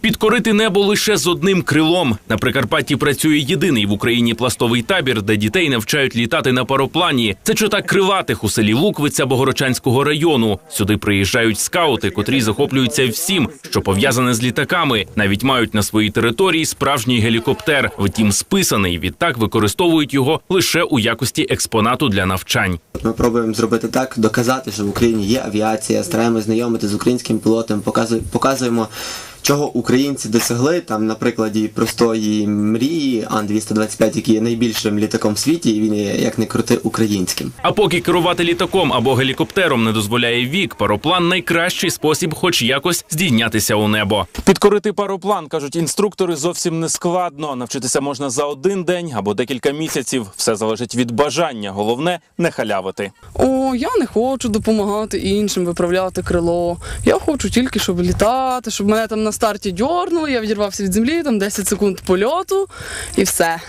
Підкорити небо лише з одним крилом. На Прикарпатті працює єдиний в Україні пластовий табір, де дітей навчають літати на пароплані. Це чота крилатих у селі Луквиця Богородчанського району. Сюди приїжджають скаути, котрі захоплюються всім, що пов'язане з літаками. Навіть мають на своїй території справжній гелікоптер. Втім, списаний. Відтак використовують його лише у якості експонату для навчань. Ми пробуємо зробити так, доказати, що в Україні є авіація, стараємося знайомити з українським пілотом, показує- показуємо, чого українці досягли. Там на прикладі простої мрії Ан-225, який є найбільшим літаком в світі, і він є як не крути українським. А поки керувати літаком або гелікоптером не дозволяє вік, пароплан найкращий спосіб, хоч якось здійнятися у небо. Підкорити пароплан кажуть інструктори зовсім не складно. Навчитися можна за один день або декілька місяців. Все залежить від бажання. Головне не халявити. О, я не хочу допомагати іншим виправляти крило. Я хочу тільки, щоб літати, щоб мене там на старті дьорнули, я відірвався від землі, там 10 секунд польоту і все.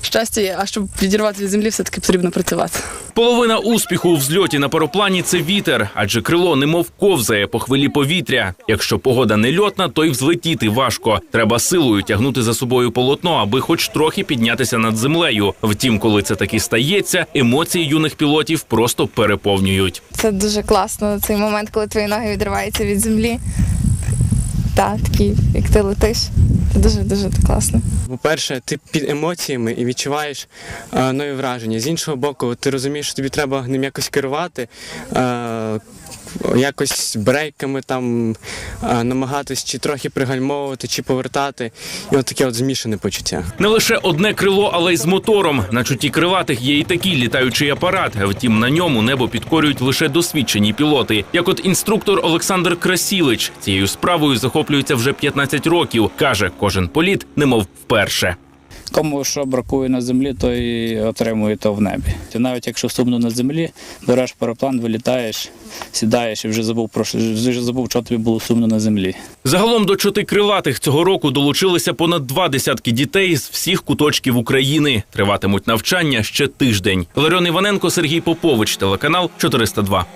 Щастя є, а щоб відірвати від землі, все-таки потрібно працювати. Половина успіху у взльоті на пароплані це вітер, адже крило немов ковзає по хвилі повітря. Якщо погода не льотна, то й взлетіти важко. Треба силою тягнути за собою полотно, аби хоч трохи піднятися над землею. Втім, коли це таки стається, емоції юних пілотів просто переповнюють. Це дуже класно, цей момент, коли твої ноги відриваються від землі. Так, такий, як ти летиш. Це дуже дуже класно. По-перше, ти під емоціями і відчуваєш е, нові враження. З іншого боку, ти розумієш, що тобі треба ним якось керувати, е, якось брейками там намагатись чи трохи пригальмовувати, чи повертати. І от таке от змішане почуття. Не лише одне крило, але й з мотором. На чуті крилатих є і такий літаючий апарат. Втім, на ньому небо підкорюють лише досвідчені пілоти. Як от інструктор Олександр Красілич цією справою захоплюється вже 15 років. каже, кожен політ немов вперше. Кому що бракує на землі, той отримує то в небі. Ти навіть якщо сумно на землі, береш параплан, вилітаєш, сідаєш і вже забув про вже забув, що тобі було сумно на землі. Загалом до чоти крилатих цього року долучилися понад два десятки дітей з всіх куточків України. Триватимуть навчання ще тиждень. Ларіон Іваненко, Сергій Попович, телеканал 402.